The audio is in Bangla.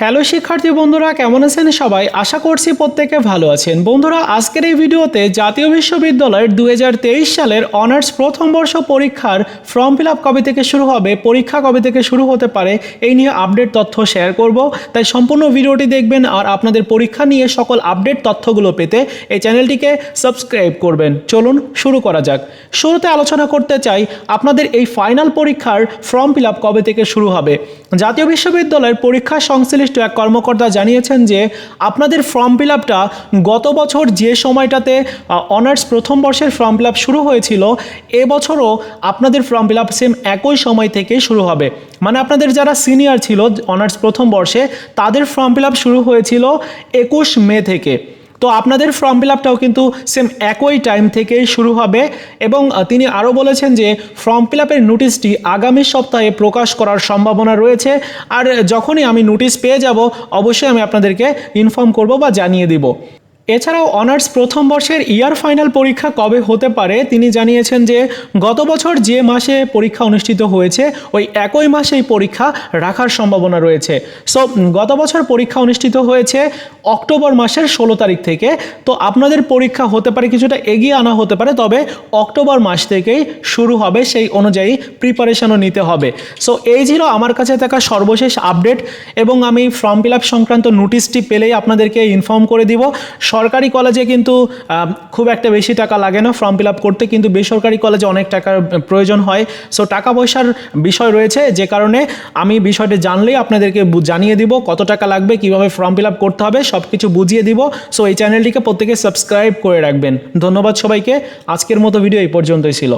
হ্যালো শিক্ষার্থী বন্ধুরা, কেমন আছেন সবাই? আশা করছি প্রত্যেকে ভালো আছেন। বন্ধুরা, আজকের এই ভিডিওতে জাতীয় বিশ্ববিদ্যালয়ের দু হাজার তেইশ সালের অনার্স প্রথম বর্ষ পরীক্ষার ফর্ম ফিল আপ কবে থেকে শুরু হবে, পরীক্ষা কবে থেকে শুরু হতে পারে, এই নিয়ে আপডেট তথ্য শেয়ার করব। তাই সম্পূর্ণ ভিডিওটি দেখবেন আর আপনাদের পরীক্ষা নিয়ে সকল আপডেট তথ্যগুলো পেতে এই চ্যানেলটিকে সাবস্ক্রাইব করবেন। চলুন শুরু করা যাক। শুরুতে আলোচনা করতে চাই, আপনাদের এই ফাইনাল পরীক্ষার ফর্ম ফিল আপ কবে থেকে শুরু হবে? জাতীয় বিশ্ববিদ্যালয়ের পরীক্ষা সংশ্লিষ্ট এক কর্মকর্তা জানিয়েছেন যে আপনাদের ফর্ম ফিল আপটা গত বছর যে সময়টাতে অনার্স প্রথম বর্ষের ফর্ম ফিল আপ শুরু হয়েছিল এবছরও আপনাদের ফর্ম ফিল আপ সেম একই সময় থেকে শুরু হবে। মানে আপনাদের যারা সিনিয়র ছিল অনার্স প্রথম বর্ষে, তাদের ফর্ম ফিল আপ শুরু হয়েছিল একুশ মে থেকে। তো আপনাদের ফর্ম ফিল আপটাও কিন্তু সেম একই টাইম থেকে শুরু হবে এবং তিনি আরও বলেছেন যে ফর্ম ফিল আপের নোটিশটি আগামী সপ্তাহে প্রকাশ করার সম্ভাবনা রয়েছে। আর যখনই আমি নোটিশ পেয়ে যাব, অবশ্যই আমি আপনাদেরকে ইনফর্ম করব বা জানিয়ে দিব। এছাড়াও অনার্স প্রথম বর্ষের ইয়ার ফাইনাল পরীক্ষা কবে হতে পারে তিনি জানিয়েছেন যে গত বছর যে মাসে পরীক্ষা অনুষ্ঠিত হয়েছে, ওই একই মাসেই পরীক্ষা রাখার সম্ভাবনা রয়েছে। সো, গত বছর পরীক্ষা অনুষ্ঠিত হয়েছে অক্টোবর মাসের ষোলো তারিখ থেকে। তো আপনাদের পরীক্ষা হতে পারে, কিছুটা এগিয়ে আনা হতে পারে, তবে অক্টোবর মাস থেকেই শুরু হবে, সেই অনুযায়ী প্রিপারেশনও নিতে হবে। সো, এই ছিল আমার কাছে থাকা সর্বশেষ আপডেট এবং আমি ফর্ম ফিল সংক্রান্ত নোটিশটি পেলেই আপনাদেরকে ইনফর্ম করে দিব। সরকারি কলেজে কিন্তু খুব একটা বেশি টাকা লাগে না ফর্ম ফিল আপ করতে, কিন্তু বেসরকারি কলেজে অনেক টাকার প্রয়োজন হয়। সো টাকা পয়সার বিষয় রয়েছে, যে কারণে আমি বিষয়টা জানলেই আপনাদেরকে জানিয়ে দিব, কত টাকা লাগবে, কীভাবে ফর্ম ফিল আপ করতে হবে সব কিছু বুঝিয়ে দিব। সো এই চ্যানেলটিকে প্রত্যেকে সাবস্ক্রাইব করে রাখবেন। ধন্যবাদ সবাইকে। আজকের মতো ভিডিও এই পর্যন্তই ছিল।